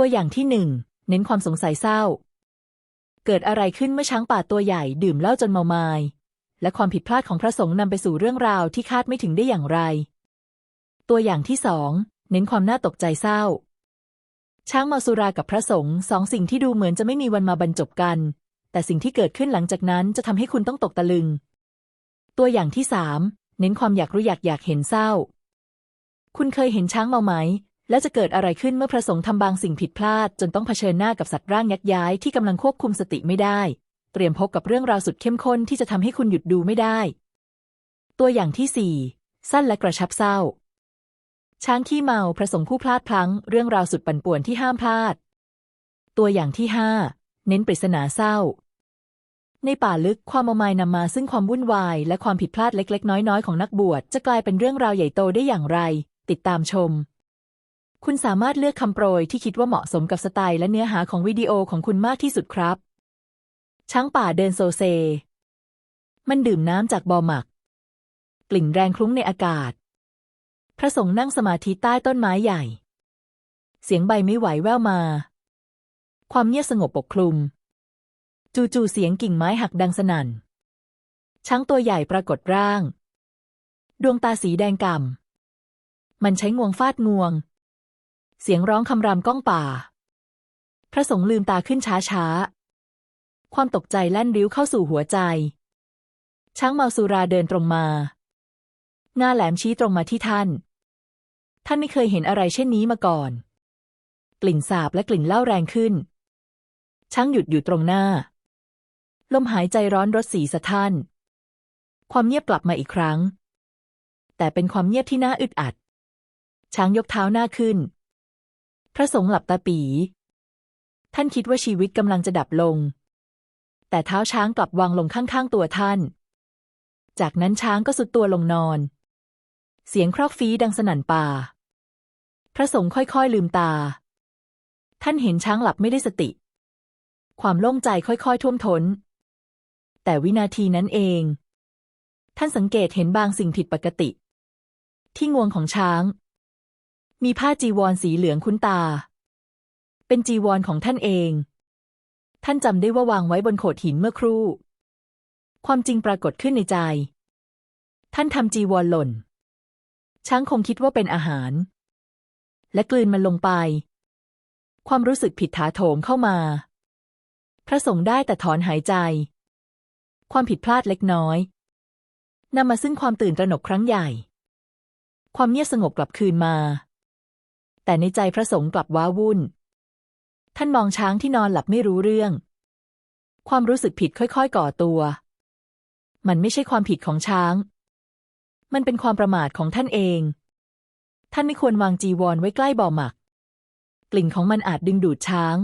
ตัวอย่างที่หนึ่งเน้นความสงสัยเศร้า เกิดอะไรขึ้นเมื่อช้างป่าตัวใหญ่ดื่มเหล้าจนเมามายและความผิดพลาดของพระสงฆ์นำไปสู่เรื่องราวที่คาดไม่ถึงได้อย่างไร ตัวอย่างที่สองเน้นความน่าตกใจเศร้า ช้างเมาสุรากับพระสงฆ์สองสิ่งที่ดูเหมือนจะไม่มีวันมาบรรจบกัน แต่สิ่งที่เกิดขึ้นหลังจากนั้นจะทำให้คุณต้องตกตะลึง ตัวอย่างที่สามเน้นความอยากรู้อยากอยากเห็นเศร้า คุณเคยเห็นช้างเมาไหม และจะเกิดอะไรขึ้นเมื่อพระสงฆ์ทำบางสิ่งผิดพลาด จนต้องเผชิญหน้ากับสัตว์ร่างยักย้ายที่กำลังควบคุมสติไม่ได้ เตรียมพบกับเรื่องราวสุดเข้มข้นที่จะทำให้คุณหยุดดูไม่ได้ ตัวอย่างที่สี่สั้นและกระชับเศร้า ช้างขี้เมาพระสงฆ์ผู้พลาดพลั้ง เรื่องราวสุดปั่นป่วนที่ห้ามพลาด ตัวอย่างที่ห้าเน้นปริศนาเศร้าในป่าลึกความมามายนำมาซึ่งความวุ่นวาย และความผิดพลาดเล็ก ๆ น้อย ๆ ของนักบวชจะกลายเป็นเรื่องราวใหญ่โตได้อย่างไร ติดตามชม คุณสามารถเลือกคำโปรยที่คิดว่าเหมาะสมกับสไตล์และเนื้อหาของวิดีโอของคุณมากที่สุดครับ ช้างป่าเดินโซเซ มันดื่มน้ำจากบ่อหมัก กลิ่นแรงคลุ้งในอากาศ พระสงฆ์นั่งสมาธิใต้ต้นไม้ใหญ่ เสียงใบไม่ไหวแว่วมา ความเงียบสงบปกคลุม จู่ๆเสียงกิ่งไม้หักดังสนั่น ช้างตัวใหญ่ปรากฏร่าง ดวงตาสีแดงก่ำมันใช้งวงฟาดงวง เสียงร้องคำรามก้องป่า พระสงฆ์ลืมตาขึ้นช้าๆความตกใจแล่นริ้วเข้าสู่หัวใจ ช้างเมาสุราเดินตรงมา หน้าแหลมชี้ตรงมาที่ท่าน ท่านไม่เคยเห็นอะไรเช่นนี้มาก่อน กลิ่นสาบและกลิ่นเหล้าแรงขึ้น ช้างหยุดอยู่ตรงหน้า ลมหายใจร้อนรถสีสะท้าน ความเงียบกลับมาอีกครั้ง แต่เป็นความเงียบที่น่าอึดอัด ช้างยกเท้าหน้าขึ้น ระสงฆ์หลับตาปี ท่านคิดว่าชีวิตกำลังจะดับลง แต่เท้าช้างกลับวางลงข้างๆตัวท่าน จากนั้นช้างก็สุดตัวลงนอน เสียงครอกฟีดังสนั่นป่า พระสงฆ์ค่อยๆลืมตา ท่านเห็นช้างหลับไม่ได้สติ ความโล่งใจค่อยๆท่วมทน้น แต่วินาทีนั้นเอง ท่านสังเกตเห็นบางสิ่งผิดปกติ ที่งวงของช้าง มีผ้าจีวรสีเหลืองคุ้นตา เป็นจีวรของท่านเอง ท่านจำได้ว่าวางไว้บนโขดหินเมื่อครู่ ความจริงปรากฏขึ้นในใจ ท่านทำจีวรหล่น ช้างคงคิดว่าเป็นอาหาร และกลืนมันลงไป ความรู้สึกผิดถาโถมเข้ามา พระสงฆ์ได้แต่ถอนหายใจ ความผิดพลาดเล็กน้อยนำมาซึ่งความตื่นตระหนกครั้งใหญ่ ความเงียบสงบกลับคืนมา แต่ในใจพระสงฆ์กลับว้าวุ่น ท่านมองช้างที่นอนหลับไม่รู้เรื่อง ความรู้สึกผิดค่อยๆ ก่อตัว มันไม่ใช่ความผิดของช้าง มันเป็นความประมาทของท่านเอง ท่านไม่ควรวางจีวรไว้ใกล้บ่อหมัก กลิ่นของมันอาจดึงดูดช้าง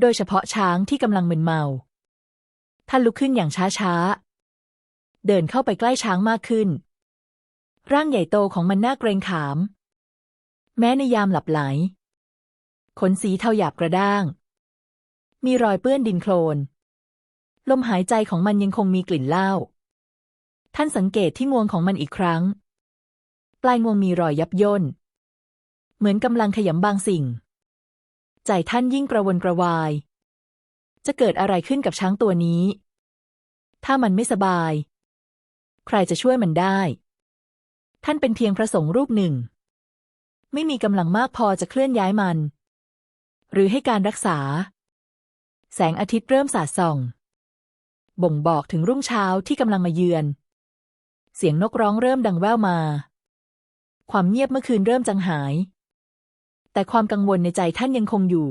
โดยเฉพาะช้างที่กำลังมึนเมา ท่านลุกขึ้นอย่างช้าๆ เดินเข้าไปใกล้ช้างมากขึ้นร่างใหญ่โตของมันน่าเกรงขาม แม้ในยามหลับไหล ขนสีเทาหยาบกระด้าง มีรอยเปื้อนดินโคลน ลมหายใจของมันยังคงมีกลิ่นเหล้า ท่านสังเกตที่งวงของมันอีกครั้ง ปลายงวงมีรอยยับย่น เหมือนกำลังขยำบางสิ่ง ใจท่านยิ่งกระวนกระวาย จะเกิดอะไรขึ้นกับช้างตัวนี้ ถ้ามันไม่สบาย ใครจะช่วยมันได้ ท่านเป็นเพียงพระสงฆ์รูปหนึ่ง ไม่มีกำลังมากพอจะเคลื่อนย้ายมัน หรือให้การรักษา แสงอาทิตย์เริ่มสาดส่อง บ่งบอกถึงรุ่งเช้าที่กำลังมาเยือน เสียงนกร้องเริ่มดังแว่วมา ความเงียบเมื่อคืนเริ่มจางหาย แต่ความกังวลในใจท่านยังคงอยู่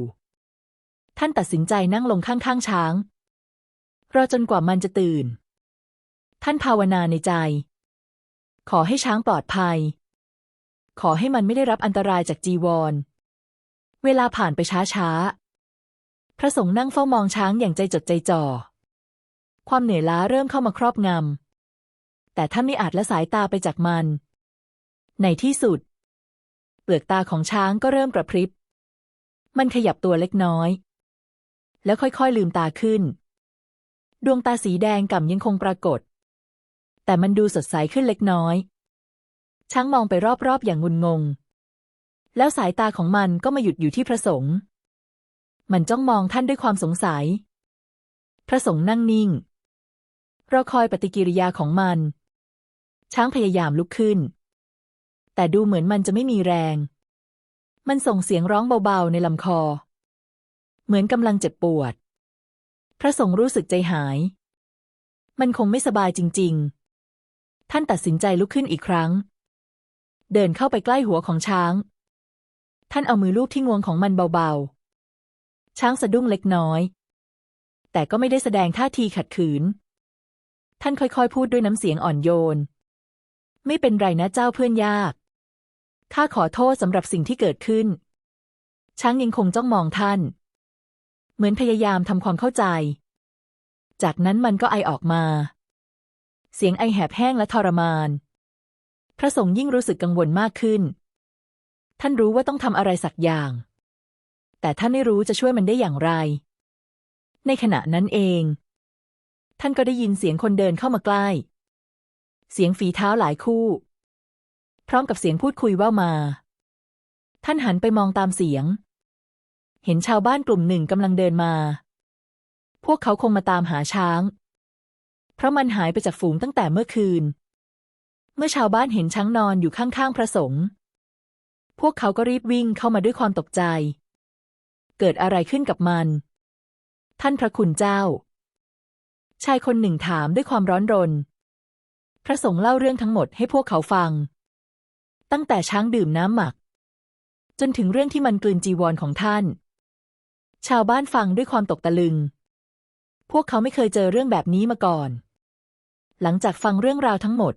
ท่านตัดสินใจนั่งลงข้างๆช้าง รอจนกว่ามันจะตื่น ท่านภาวนาในใจ ขอให้ช้างปลอดภัย ขอให้มันไม่ได้รับอันตรายจากจีวร เวลาผ่านไปช้าๆ พระสงฆ์นั่งเฝ้ามองช้างอย่างใจจดใจจ่อ ความเหนื่อยล้าเริ่มเข้ามาครอบงำ แต่ท่านไม่อาจละสายตาไปจากมัน ในที่สุด เปลือกตาของช้างก็เริ่มกระพริบ มันขยับตัวเล็กน้อย แล้วค่อยๆลืมตาขึ้น ดวงตาสีแดงก่ำยังคงปรากฏแต่มันดูสดใสขึ้นเล็กน้อย ช้างมองไปรอบๆอย่างงุนงง แล้วสายตาของมันก็มาหยุดอยู่ที่พระสงฆ์มันจ้องมองท่านด้วยความสงสัย พระสงฆ์นั่งนิ่งรอคอยปฏิกิริยาของมัน ช้างพยายามลุกขึ้น แต่ดูเหมือนมันจะไม่มีแรง มันส่งเสียงร้องเบาๆในลำคอ เหมือนกำลังเจ็บปวด พระสงฆ์รู้สึกใจหาย มันคงไม่สบายจริง ๆ ท่านตัดสินใจลุกขึ้นอีกครั้ง เดินเข้าไปใกล้หัวของช้าง ท่านเอามือลูบที่งวงของมันเบาๆ ช้างสะดุ้งเล็กน้อย แต่ก็ไม่ได้แสดงท่าทีขัดขืน ท่านค่อยๆ พูดด้วยน้ำเสียงอ่อนโยน ไม่เป็นไรนะเจ้าเพื่อนยาก ข้าขอโทษสำหรับสิ่งที่เกิดขึ้น ช้างยังคงจ้องมองท่าน เหมือนพยายามทำความเข้าใจ จากนั้นมันก็ไอออกมา เสียงไอแหบแห้งและทรมาน พระสงฆ์ยิ่งรู้สึกกังวลมากขึ้น ท่านรู้ว่าต้องทำอะไรสักอย่าง แต่ท่านไม่รู้จะช่วยมันได้อย่างไร ในขณะนั้นเอง ท่านก็ได้ยินเสียงคนเดินเข้ามาใกล้ เสียงฝีเท้าหลายคู่ พร้อมกับเสียงพูดคุยว่ามา ท่านหันไปมองตามเสียง เห็นชาวบ้านกลุ่มหนึ่งกำลังเดินมา พวกเขาคงมาตามหาช้าง เพราะมันหายไปจากฝูงตั้งแต่เมื่อคืน เมื่อชาวบ้านเห็นช้างนอนอยู่ข้างๆพระสงฆ์พวกเขาก็รีบวิ่งเข้ามาด้วยความตกใจ เกิดอะไรขึ้นกับมัน ท่านพระคุณเจ้า ชายคนหนึ่งถามด้วยความร้อนรน พระสงฆ์เล่าเรื่องทั้งหมดให้พวกเขาฟัง ตั้งแต่ช้างดื่มน้ำหมัก จนถึงเรื่องที่มันกลืนจีวรของท่าน ชาวบ้านฟังด้วยความตกตะลึง พวกเขาไม่เคยเจอเรื่องแบบนี้มาก่อน หลังจากฟังเรื่องราวทั้งหมด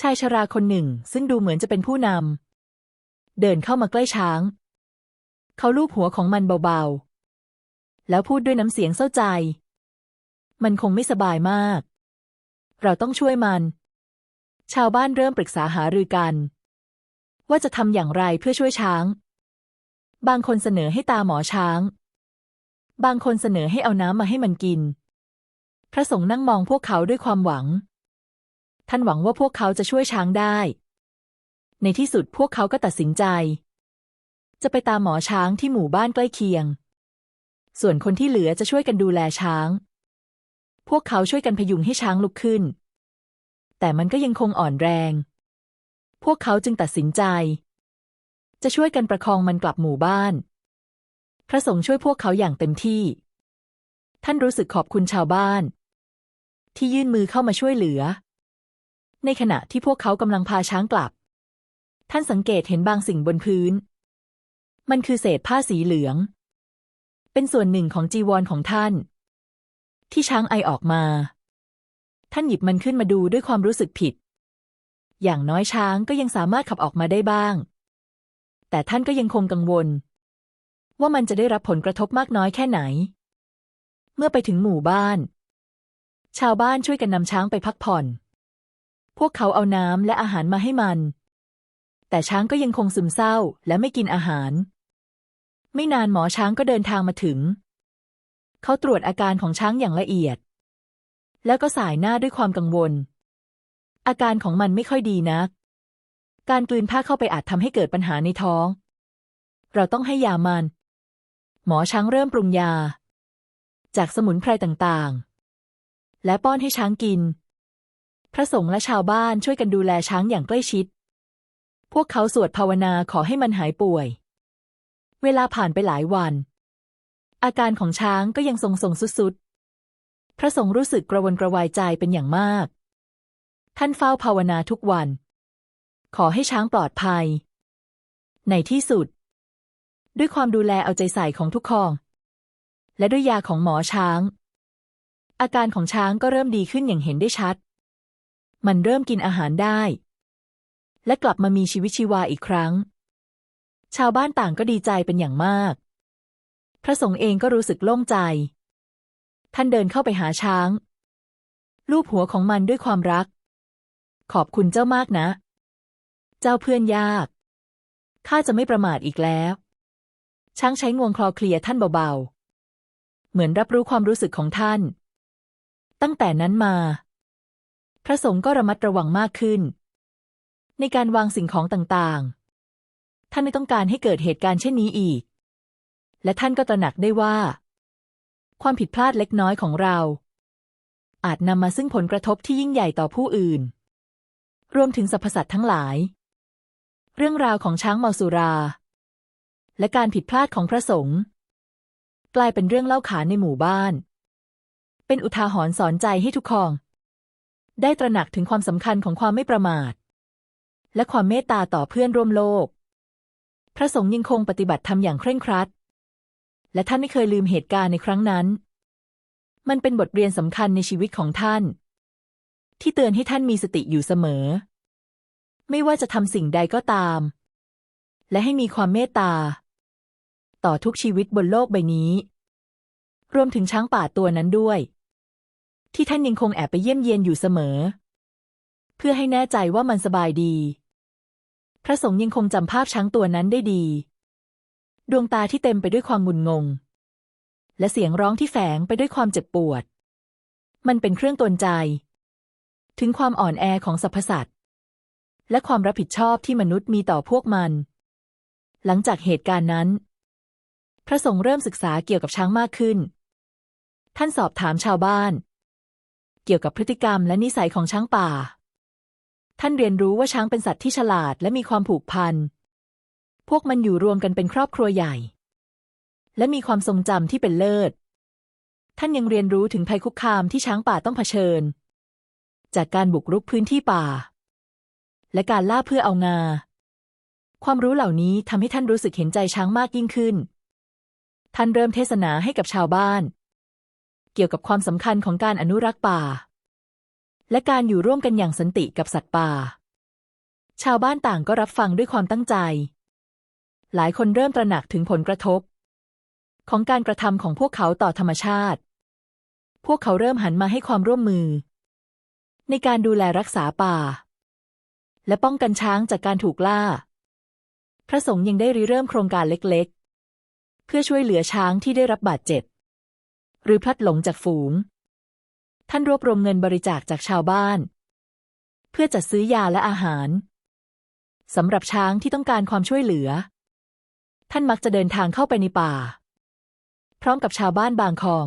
ชายชราคนหนึ่ง ซึ่งดูเหมือนจะเป็นผู้นำเดินเข้ามาใกล้ช้าง เขาลูบหัวของมันเบาๆ แล้วพูดด้วยน้ำเสียงเศร้าใจ มันคงไม่สบายมาก เราต้องช่วยมัน ชาวบ้านเริ่มปรึกษาหารือกัน ว่าจะทำอย่างไรเพื่อช่วยช้าง บางคนเสนอให้ตาหมอช้าง บางคนเสนอให้เอาน้ำมาให้มันกิน พระสงฆ์นั่งมองพวกเขาด้วยความหวัง ท่านหวังว่าพวกเขาจะช่วยช้างได้ ในที่สุดพวกเขาก็ตัดสินใจ จะไปตามหมอช้างที่หมู่บ้านใกล้เคียง ส่วนคนที่เหลือจะช่วยกันดูแลช้าง พวกเขาช่วยกันพยุงให้ช้างลุกขึ้น แต่มันก็ยังคงอ่อนแรง พวกเขาจึงตัดสินใจ จะช่วยกันประคองมันกลับหมู่บ้าน พระสงฆ์ช่วยพวกเขาอย่างเต็มที่ ท่านรู้สึกขอบคุณชาวบ้าน ที่ยื่นมือเข้ามาช่วยเหลือ ในขณะที่พวกเขากำลังพาช้างกลับ ท่านสังเกตเห็นบางสิ่งบนพื้น มันคือเศษผ้าสีเหลือง เป็นส่วนหนึ่งของจีวรของท่าน ที่ช้างไอออกมา ท่านหยิบมันขึ้นมาดูด้วยความรู้สึกผิด อย่างน้อยช้างก็ยังสามารถขับออกมาได้บ้าง แต่ท่านก็ยังคงกังวล ว่ามันจะได้รับผลกระทบมากน้อยแค่ไหน เมื่อไปถึงหมู่บ้าน ชาวบ้านช่วยกันนำช้างไปพักผ่อน พวกเขาเอาน้ำและอาหารมาให้มัน แต่ช้างก็ยังคงซึมเศร้าและไม่กินอาหาร ไม่นานหมอช้างก็เดินทางมาถึง เขาตรวจอาการของช้างอย่างละเอียด แล้วก็สายหน้าด้วยความกังวล อาการของมันไม่ค่อยดีนัก การกลืนผ้าเข้าไปอาจทำให้เกิดปัญหาในท้อง เราต้องให้ยามัน หมอช้างเริ่มปรุงยา จากสมุนไพรต่างๆ และป้อนให้ช้างกิน พระสงฆ์และชาวบ้านช่วยกันดูแลช้างอย่างใกล้ชิด พวกเขาสวดภาวนาขอให้มันหายป่วย เวลาผ่านไปหลายวัน อาการของช้างก็ยังทรงๆสุดๆ พระสงฆ์รู้สึกกระวนกระวายใจเป็นอย่างมาก ท่านเฝ้าภาวนาทุกวัน ขอให้ช้างปลอดภัย ในที่สุด ด้วยความดูแลเอาใจใส่ของทุกคอง และด้วยยาของหมอช้าง อาการของช้างก็เริ่มดีขึ้นอย่างเห็นได้ชัด มันเริ่มกินอาหารได้ และกลับมามีชีวิตชีวาอีกครั้ง ชาวบ้านต่างก็ดีใจเป็นอย่างมาก พระสงฆ์เองก็รู้สึกโล่งใจ ท่านเดินเข้าไปหาช้าง ลูบหัวของมันด้วยความรัก ขอบคุณเจ้ามากนะ เจ้าเพื่อนยาก ข้าจะไม่ประมาทอีกแล้ว ช้างใช้งวงคลอเคลียท่านเบาๆ เหมือนรับรู้ความรู้สึกของท่าน ตั้งแต่นั้นมา พระสงฆ์ก็ระมัดระวังมากขึ้น ในการวางสิ่งของต่างๆ ท่านไม่ต้องการให้เกิดเหตุการณ์เช่นนี้อีก และท่านก็ตระหนักได้ว่า ความผิดพลาดเล็กน้อยของเรา อาจนำมาซึ่งผลกระทบที่ยิ่งใหญ่ต่อผู้อื่น รวมถึงสรรพสัตว์ทั้งหลาย เรื่องราวของช้างเมาสุรา และการผิดพลาดของพระสงฆ์กลายเป็นเรื่องเล่าขานในหมู่บ้าน เป็นอุทาหรณ์สอนใจให้ทุกคอง ได้ตระหนักถึงความสำคัญของความไม่ประมาท และความเมตตาต่อเพื่อนร่วมโลก พระสงฆ์ยังคงปฏิบัติธรรมอย่างเคร่งครัด และท่านไม่เคยลืมเหตุการณ์ในครั้งนั้น มันเป็นบทเรียนสำคัญในชีวิตของท่าน ที่เตือนให้ท่านมีสติอยู่เสมอ ไม่ว่าจะทำสิ่งใดก็ตาม และให้มีความเมตตา ต่อทุกชีวิตบนโลกใบนี้ รวมถึงช้างป่าตัวนั้นด้วย ที่ท่านยังคงแอบไปเยี่ยมเยียนอยู่เสมอ เพื่อให้แน่ใจว่ามันสบายดี พระสงฆ์ยังคงจำภาพช้างตัวนั้นได้ดี ดวงตาที่เต็มไปด้วยความงุนงง และเสียงร้องที่แฝงไปด้วยความเจ็บปวด มันเป็นเครื่องตนใจ ถึงความอ่อนแอของสรรพสัตว์และความรับผิดชอบที่มนุษย์มีต่อพวกมัน หลังจากเหตุการณ์นั้น พระสงฆ์เริ่มศึกษาเกี่ยวกับช้างมากขึ้น ท่านสอบถามชาวบ้าน เกี่ยวกับพฤติกรรมและนิสัยของช้างป่า ท่านเรียนรู้ว่าช้างเป็นสัตว์ที่ฉลาดและมีความผูกพัน พวกมันอยู่รวมกันเป็นครอบครัวใหญ่ และมีความทรงจำที่เป็นเลิศ ท่านยังเรียนรู้ถึงภัยคุกคามที่ช้างป่าต้องเผชิญ จากการบุกรุกพื้นที่ป่า และการล่าเพื่อเอางา ความรู้เหล่านี้ทำให้ท่านรู้สึกเห็นใจช้างมากยิ่งขึ้น ท่านเริ่มเทศนาให้กับชาวบ้าน เกี่ยวกับความสำคัญของการอนุรักษ์ป่า และการอยู่ร่วมกันอย่างสันติกับสัตว์ป่า ชาวบ้านต่างก็รับฟังด้วยความตั้งใจ หลายคนเริ่มตระหนักถึงผลกระทบ ของการกระทำของพวกเขาต่อธรรมชาติ พวกเขาเริ่มหันมาให้ความร่วมมือ ในการดูแลรักษาป่า และป้องกันช้างจากการถูกล่า พระสงฆ์ยังได้ริเริ่มโครงการเล็กๆ เพื่อช่วยเหลือช้างที่ได้รับบาดเจ็บ หรือพลัดหลงจากฝูง ท่านรวบรวมเงินบริจาคจากชาวบ้าน เพื่อจัดซื้อยาและอาหารสำหรับช้างที่ต้องการความช่วยเหลือ ท่านมักจะเดินทางเข้าไปในป่า พร้อมกับชาวบ้านบางคอง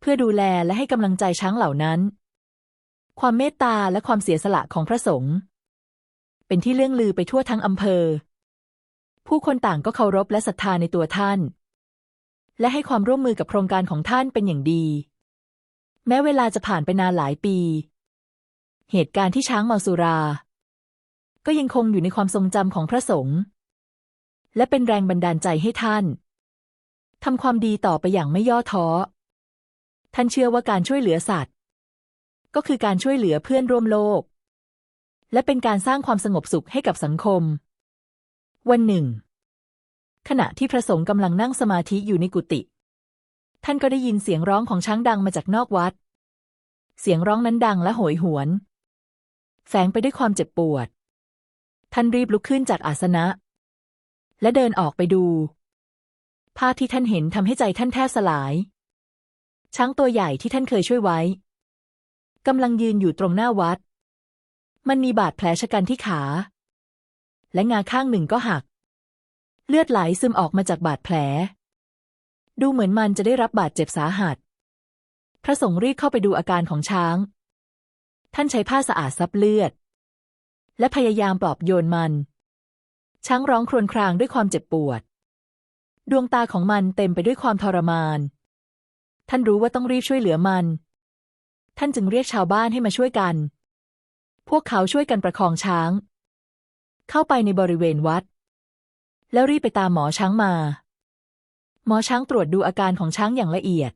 เพื่อดูแลและให้กำลังใจช้างเหล่านั้น ความเมตตาและความเสียสละของพระสงฆ์เป็นที่เลื่องลือไปทั่วทั้งอำเภอ ผู้คนต่างก็เคารพและศรัทธาในตัวท่าน และให้ความร่วมมือกับโครงการของท่านเป็นอย่างดี แม้เวลาจะผ่านไปนานหลายปี เหตุการณ์ที่ช้างเมาสุรา ก็ยังคงอยู่ในความทรงจำของพระสงฆ์และเป็นแรงบันดาลใจให้ท่านทำความดีต่อไปอย่างไม่ย่อท้อ ท่านเชื่อว่าการช่วยเหลือสัตว์ ก็คือการช่วยเหลือเพื่อนร่วมโลก และเป็นการสร้างความสงบสุขให้กับสังคม วันหนึ่ง ขณะที่พระสงฆ์กำลังนั่งสมาธิอยู่ในกุฏิท่านก็ได้ยินเสียงร้องของช้างดังมาจากนอกวัด เสียงร้องนั้นดังและโหยหวน แฝงไปด้วยความเจ็บปวด ท่านรีบลุกขึ้นจากอาสนะ และเดินออกไปดู ภาพที่ท่านเห็นทำให้ใจท่านแทบสลาย ช้างตัวใหญ่ที่ท่านเคยช่วยไว้กำลังยืนอยู่ตรงหน้าวัด มันมีบาดแผลชะกันที่ขา และงาข้างหนึ่งก็หัก เลือดไหลซึมออกมาจากบาดแผล ดูเหมือนมันจะได้รับบาดเจ็บสาหัส พระสงฆ์รีบเข้าไปดูอาการของช้าง ท่านใช้ผ้าสะอาดซับเลือด และพยายามปลอบโยนมัน ช้างร้องครวญครางด้วยความเจ็บปวด ดวงตาของมันเต็มไปด้วยความทรมาน ท่านรู้ว่าต้องรีบช่วยเหลือมัน ท่านจึงเรียกชาวบ้านให้มาช่วยกัน พวกเขาช่วยกันประคองช้าง เข้าไปในบริเวณวัด แล้วรีบไปตามหมอช้างมา หมอช้างตรวจดูอาการของช้างอย่างละเอียด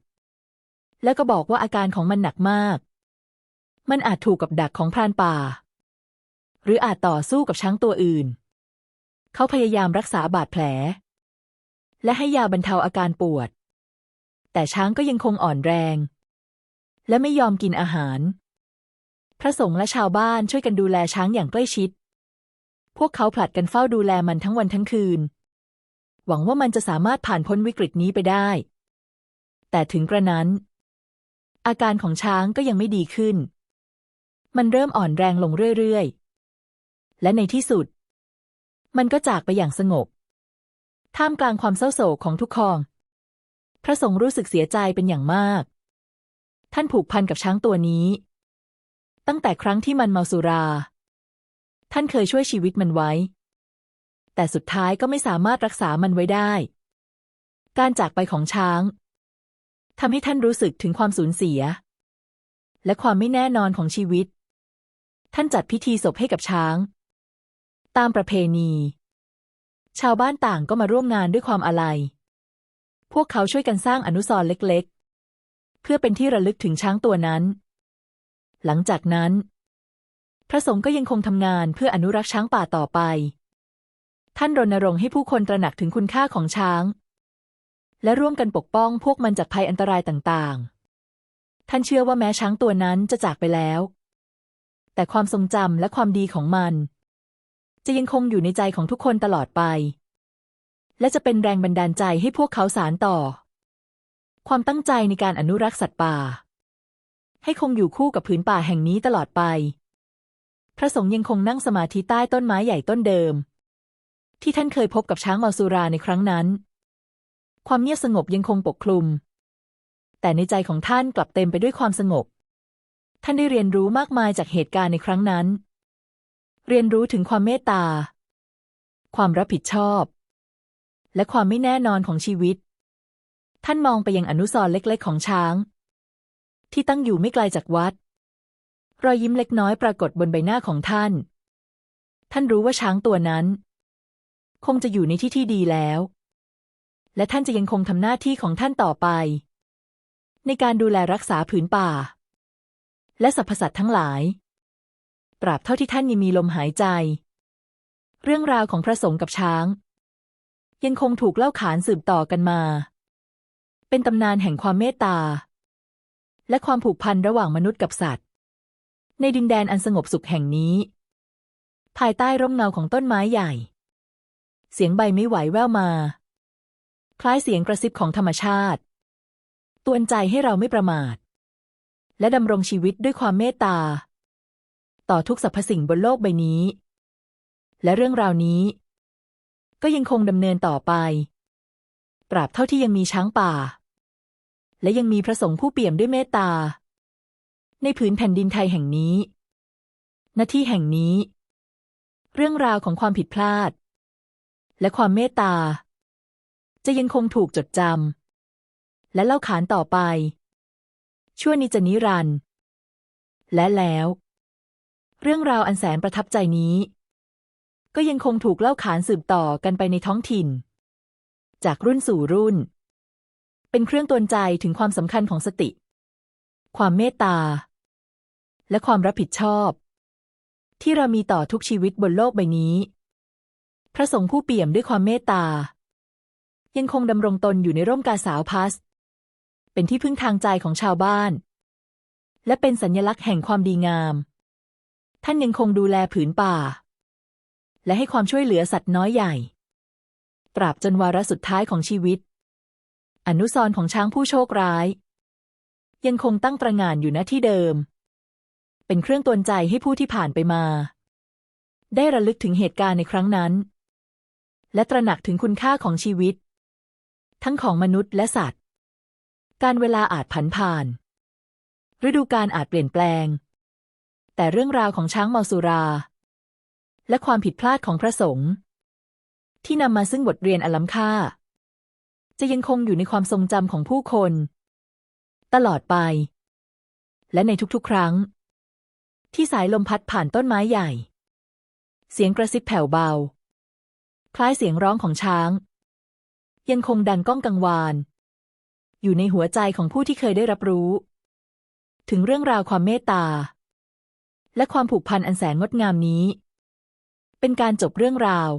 แล้วก็บอกว่าอาการของมันหนักมาก มันอาจถูกกับดักของพรานป่า หรืออาจต่อสู้กับช้างตัวอื่น เขาพยายามรักษาบาดแผล และให้ยาบรรเทาอาการปวด แต่ช้างก็ยังคงอ่อนแรง และไม่ยอมกินอาหาร พระสงฆ์และชาวบ้านช่วยกันดูแลช้างอย่างใกล้ชิด พวกเขาผลัดกันเฝ้าดูแลมันทั้งวันทั้งคืน หวังว่ามันจะสามารถผ่านพ้นวิกฤตนี้ไปได้ แต่ถึงกระนั้น อาการของช้างก็ยังไม่ดีขึ้น มันเริ่มอ่อนแรงลงเรื่อยๆ และในที่สุด มันก็จากไปอย่างสงบ ท่ามกลางความเศร้าโศกของทุกคอง พระสงฆ์รู้สึกเสียใจเป็นอย่างมาก ท่านผูกพันกับช้างตัวนี้ ตั้งแต่ครั้งที่มันเมาสุรา ท่านเคยช่วยชีวิตมันไว้ แต่สุดท้ายก็ไม่สามารถรักษามันไว้ได้ การจากไปของช้างทำให้ท่านรู้สึกถึงความสูญเสีย และความไม่แน่นอนของชีวิต ท่านจัดพิธีศพให้กับช้าง ตามประเพณี ชาวบ้านต่างก็มาร่วมงานด้วยความอาลัย พวกเขาช่วยกันสร้างอนุสรณ์เล็กๆ เพื่อเป็นที่ระลึกถึงช้างตัวนั้น หลังจากนั้น พระสงฆ์ก็ยังคงทำงานเพื่ออนุรักษ์ช้างป่าต่อไป ท่านรณรงค์ให้ผู้คนตระหนักถึงคุณค่าของช้าง และร่วมกันปกป้องพวกมันจากภัยอันตรายต่างๆ ท่านเชื่อว่าแม้ช้างตัวนั้นจะจากไปแล้ว แต่ความทรงจำและความดีของมัน จะยังคงอยู่ในใจของทุกคนตลอดไป และจะเป็นแรงบันดาลใจให้พวกเขาสารต่อ ความตั้งใจในการอนุรักษ์สัตว์ป่า ให้คงอยู่คู่กับผืนป่าแห่งนี้ตลอดไป พระสงฆ์ยังคงนั่งสมาธิใต้ต้นไม้ใหญ่ต้นเดิม ที่ท่านเคยพบกับช้างเมาสุราในครั้งนั้น ความเงียบสงบยังคงปกคลุม แต่ในใจของท่านกลับเต็มไปด้วยความสงบ ท่านได้เรียนรู้มากมายจากเหตุการณ์ในครั้งนั้น เรียนรู้ถึงความเมตตา ความรับผิดชอบ และความไม่แน่นอนของชีวิต ท่านมองไปยังอนุสรณ์เล็ก ๆ ของช้าง ที่ตั้งอยู่ไม่ไกลจากวัด รอยยิ้มเล็กน้อยปรากฏบนใบหน้าของท่าน ท่านรู้ว่าช้างตัวนั้น คงจะอยู่ในที่ที่ดีแล้ว และท่านจะยังคงทำหน้าที่ของท่านต่อไป ในการดูแลรักษาผืนป่า และสรรพสัตว์ทั้งหลาย ตราบเท่าที่ท่านยังมีลมหายใจ เรื่องราวของพระสงฆ์กับช้าง ยังคงถูกเล่าขานสืบต่อกันมา เป็นตำนานแห่งความเมตตา และความผูกพันระหว่างมนุษย์กับสัตว์ ในดินแดนอันสงบสุขแห่งนี้ ภายใต้ร่มเงาของต้นไม้ใหญ่ เสียงใบไม่ไหวแว่วมา คล้ายเสียงกระซิบของธรรมชาติตวนใจให้เราไม่ประมาท และดำรงชีวิตด้วยความเมตตา ต่อทุกสรรพสิ่งบนโลกใบนี้ และเรื่องราวนี้ ก็ยังคงดำเนินต่อไปตราบเท่าที่ยังมีช้างป่า และยังมีพระสงฆ์ผู้เปี่ยมด้วยเมตตา ในผืนแผ่นดินไทยแห่งนี้ณที่แห่งนี้ เรื่องราวของความผิดพลาด และความเมตตา จะยังคงถูกจดจำและเล่าขานต่อไป ชั่วนิจนิรันดร์และแล้ว เรื่องราวอันแสนประทับใจนี้ ก็ยังคงถูกเล่าขานสืบต่อกันไปในท้องถิ่น จากรุ่นสู่รุ่น เป็นเครื่องตือนใจถึงความสำคัญของสติ ความเมตตา และความรับผิดชอบ ที่เรามีต่อทุกชีวิตบนโลกใบนี้ พระสงฆ์ผู้เปี่ยมด้วยความเมตตา ยังคงดำรงตนอยู่ในร่มกาสาวพัส เป็นที่พึ่งทางใจของชาวบ้าน และเป็นสัญลักษณ์แห่งความดีงาม ท่านยังคงดูแลผืนป่า และให้ความช่วยเหลือสัตว์น้อยใหญ่ ตราบจนวาระสุดท้ายของชีวิต อนุสรของช้างผู้โชคร้าย ยังคงตั้งตระหง่านอยู่ณที่เดิม เป็นเครื่องตือนใจให้ผู้ที่ผ่านไปมา ได้ระลึกถึงเหตุการณ์ในครั้งนั้น และตระหนักถึงคุณค่าของชีวิต ทั้งของมนุษย์และสัตว์ การเวลาอาจผันผ่าน ฤดูกาลอาจเปลี่ยนแปลง แต่เรื่องราวของช้างเมาสุรา และความผิดพลาดของพระสงฆ์ที่นำมาซึ่งบทเรียนอันล้ำค่า จะยังคงอยู่ในความทรงจำของผู้คน ตลอดไป และในทุกๆ ครั้ง ที่สายลมพัดผ่านต้นไม้ใหญ่ เสียงกระซิบแผ่วเบา คล้ายเสียงร้องของช้าง ยังคงดังก้องกังวาน อยู่ในหัวใจของผู้ที่เคยได้รับรู้ ถึงเรื่องราวความเมตตา และความผูกพันอันแสนงดงามนี้ เป็นการจบเรื่องราว